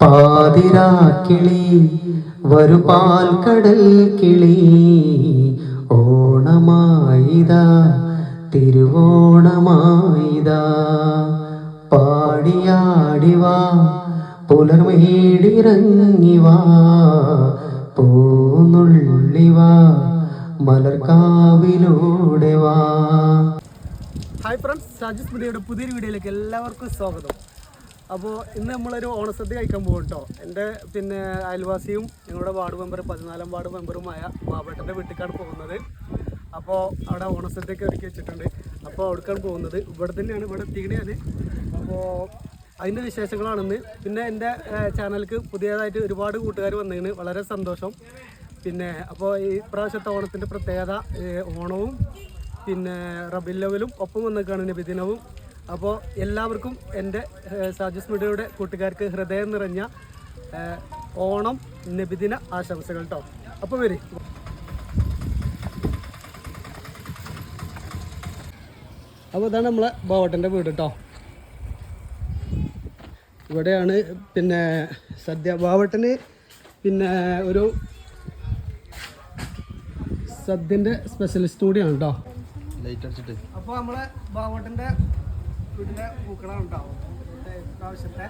പാതിരാക്കിളി വരു കടൽ കിളി. ഓണമായിതാ തിരുവോണമായിതാ. പാടിയാടിവാ പുലർമേടിറങ്ങിവാ പോന്നുള്ളിവാ മലർക്കാവിലൂടെ വാ. ഹായ് ഫ്രണ്ട്സ് സാജിസ് മീഡിയയുടെ പുതിയൊരു വീഡിയോയിലേക്ക് എല്ലാവർക്കും സ്വാഗതം. അപ്പോൾ ഇന്ന് നമ്മളൊരു ഓണസദ്യ കഴിക്കാൻ പോകും കേട്ടോ എന്റെ പിന്നെ അയൽവാസിയും ഞങ്ങളുടെ വാർഡ് മെമ്പർ പതിനാലാം വാർഡ് മെമ്പറുമായ മാവേട്ടന്റെ വീട്ടിലേക്കാണ് പോകുന്നത്. അപ്പോൾ അവിടെ ഓണസദ്യയൊക്കെ ഒരുക്കി വെച്ചിട്ടുണ്ട്. അപ്പോൾ അവിടേക്കാണ് പോകുന്നത്. ഇവിടെ തന്നെയാണ് ഇവിടെ എത്തിക്കണേ അപ്പോൾ അതിന്റെ വിശേഷങ്ങളാണെന്ന്. പിന്നെ എന്റെ ചാനലിക്ക് പുതിയതായിട്ട് ഒരുപാട് കൂട്ടുകാർ വന്നതിന് വളരെ സന്തോഷം. പിന്നെ അപ്പോൾ ഈ പ്രാവശ്യത്തെ ഓണത്തിന്റെ പ്രത്യേകത ഓണവും പിന്നെ റബിൽ ലെവലും ഒപ്പം വന്നേക്കാണ് നബിദിനവും. അപ്പോൾ എല്ലാവർക്കും എന്റെ സാജിസ് മീഡിയയുടെ കൂട്ടുകാർക്ക് ഹൃദയം നിറഞ്ഞ ഓണം നബിദിന ആശംസകൾ കേട്ടോ അപ്പോൾ വരി. അപ്പോൾ ഇതാണ് നമ്മളെ ബോട്ടന്റെ വീട് കേട്ടോ ഇവിടെയാണ് പിന്നെ സദ്യ. ബാവട്ടന് പിന്നെ ഒരു സദ്യന്റെ സ്പെഷ്യലിസ്റ്റ് കൂടിയാണ് കേട്ടോ ലൈറ്റ് അടിച്ചിട്ട്. അപ്പോൾ നമ്മളെ ബാവട്ടന്റെ വീട്ടിലെ പൂക്കളാണ് ഉണ്ടാവും. പ്രാവശ്യത്തെ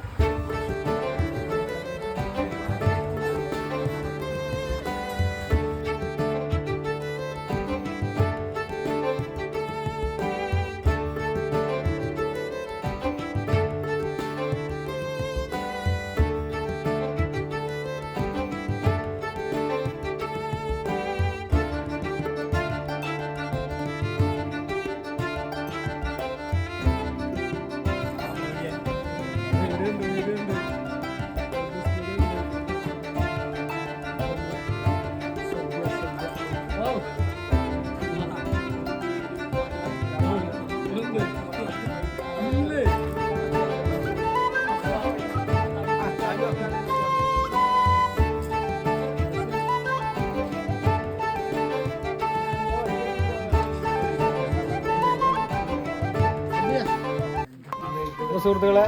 സുഹൃത്തുക്കളെ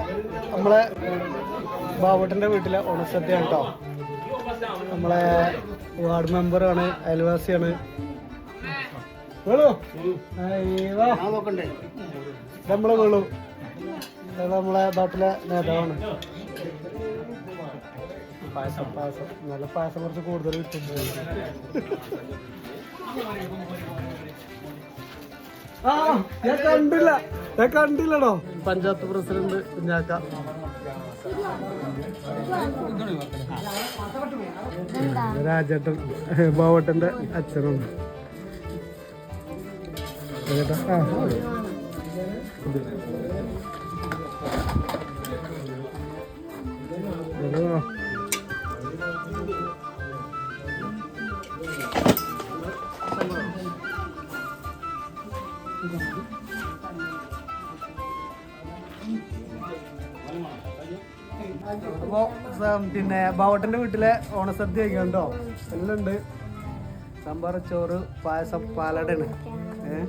നമ്മളെ ബാബുട്ടന്റെ വീട്ടിലെ ഓണസദ്യയാണ് കേട്ടോ നമ്മളെ വാർഡ് മെമ്പറാണ് അയൽവാസിയാണ്. നമ്മളെ വേളു. നമ്മളെ നാട്ടിലെ നേതാവാണ്. പായസം പായസം. നല്ല പായസം കുറച്ച് കൂടുതൽ കിട്ടുന്നു ആ ഞാൻ കണ്ടില്ല. ഞാൻ കണ്ടില്ലടോ. പഞ്ചായത്ത് പ്രസിഡന്റ് കുഞ്ഞാക്ക രാജേട്ടൻ ബാവട്ടന്റെ അച്ഛനും രാജേട്ടാ, ആ. ഇത് വാ. അപ്പോ പിന്നെ ബാവട്ടന്റെ വീട്ടിലെ ഓണസദ്യ കഴിക്കണ്ടോ എല്ലാം ഉണ്ട് സാമ്പാർ ചോറ് പായസം പാലട ഏഹ്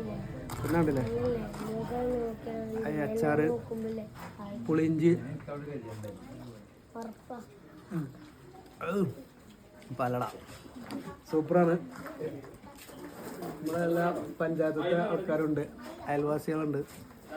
പിന്നെ ഉണ്ടല്ലേ? അച്ചാറ് പുളിഞ്ചി പാലട. സൂപ്പറാണ്. നമ്മളെല്ലാ പഞ്ചായത്തിലെ ആൾക്കാരുണ്ട്. അയൽവാസികളുണ്ട്.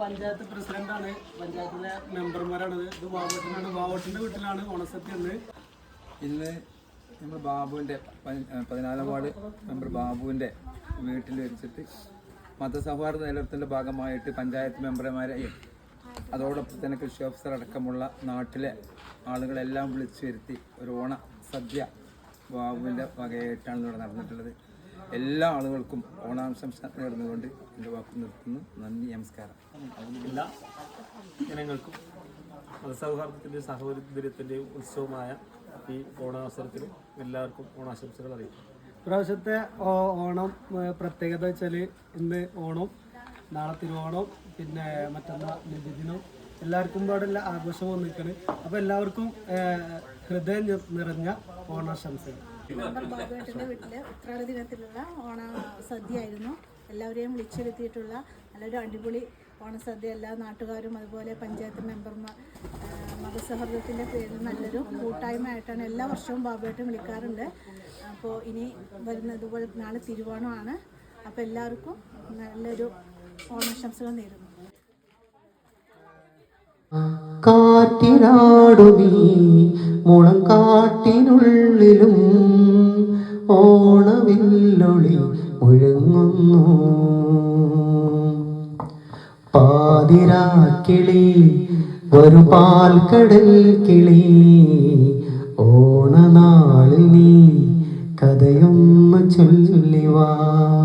പഞ്ചായത്ത് പ്രസിഡന്റാണ് പഞ്ചായത്തിലെ മെമ്പർമാരാണ് ഇത് ബാബുട്ടിനാണ് ബാബുട്ടിന്റെ വീട്ടിലാണ് ഓണസദ്യ ഉണ്ട് ഇന്ന് നമ്മൾ ബാബുവിന്റെ പതിനാലാം വാർഡ് മെമ്പർ ബാബുവിന്റെ വീട്ടിൽ വെച്ചിട്ട് മതസൗഹാർദ്ദ നിലനിർത്തലിന്റെ ഭാഗമായിട്ട് പഞ്ചായത്ത് മെമ്പർമാരെയും അതോടൊപ്പം തന്നെ കൃഷി ഓഫീസർ അടക്കമുള്ള നാട്ടിലെ ആളുകളെല്ലാം വിളിച്ചു വരുത്തി ഒരു ഓണ സദ്യ ബാബുവിന്റെ വകയായിട്ടാണ് ഇവിടെ നടന്നിട്ടുള്ളത്. എല്ലാ ആളുകൾക്കും ഓണാംശംസ നേർന്നുകൊണ്ട് എന്റെ വാക്ക് നിർത്തുന്നു. നന്ദി നമസ്കാരം. എല്ലാ ജനങ്ങൾക്കും മതസൗഹാർദ്ദത്തിന്റെയും സഹോദര്യത്തിന്റെയും ഉത്സവമായ ഈ ഓണാവസരത്തിൽ എല്ലാവർക്കും ഓണാശംസകൾ അറിയിക്കും പ്രാവശ്യത്തെ ഓണം പ്രത്യേകത വെച്ചാൽ ഇന്ന് ഓണം നാളെ തിരുവോണം പിന്നെ മറ്റന്നാൾ നബിദിനം എല്ലാവർക്കും പാടുള്ള ആഘോഷം വന്നിരിക്കണ്. അപ്പോൾ എല്ലാവർക്കും ഹൃദയം നിറഞ്ഞ ഓണാശംസകൾ. മെമ്പർ ബാബുവേട്ടന്റെ വീട്ടിൽ ഉത്രാട ദിനത്തിലുള്ള ഓണ സദ്യയായിരുന്നു. എല്ലാവരെയും വിളിച്ചെടുത്തിയിട്ടുള്ള നല്ലൊരു അടിപൊളി ഓണസദ്യ. എല്ലാ നാട്ടുകാരും അതുപോലെ പഞ്ചായത്ത് മെമ്പർമാർ മതസൗഹൃദത്തിന്റെ പേരിൽ നല്ലൊരു കൂട്ടായ്മയായിട്ടാണ് എല്ലാ വർഷവും ബാബുവേട്ടൻ വിളിക്കാറുണ്ട്. അപ്പോൾ ഇനി വരുന്ന ഇതുപോലെ നാളെ തിരുവോണമാണ്. അപ്പോൾ എല്ലാവർക്കും നല്ലൊരു ഓണാശംസകൾ നേരുന്നു. കാറ്റിനാടുവീ മുളം കാട്ടിനുള്ളിലും ഓണവില്ലൊളി മുഴങ്ങുന്നു. പാതിരാക്കിളി ഒരു പാൽക്കടൽ കിളി. ഓണനാളിൽ നീ കഥയൊന്ന് ചൊല്ലിവാ.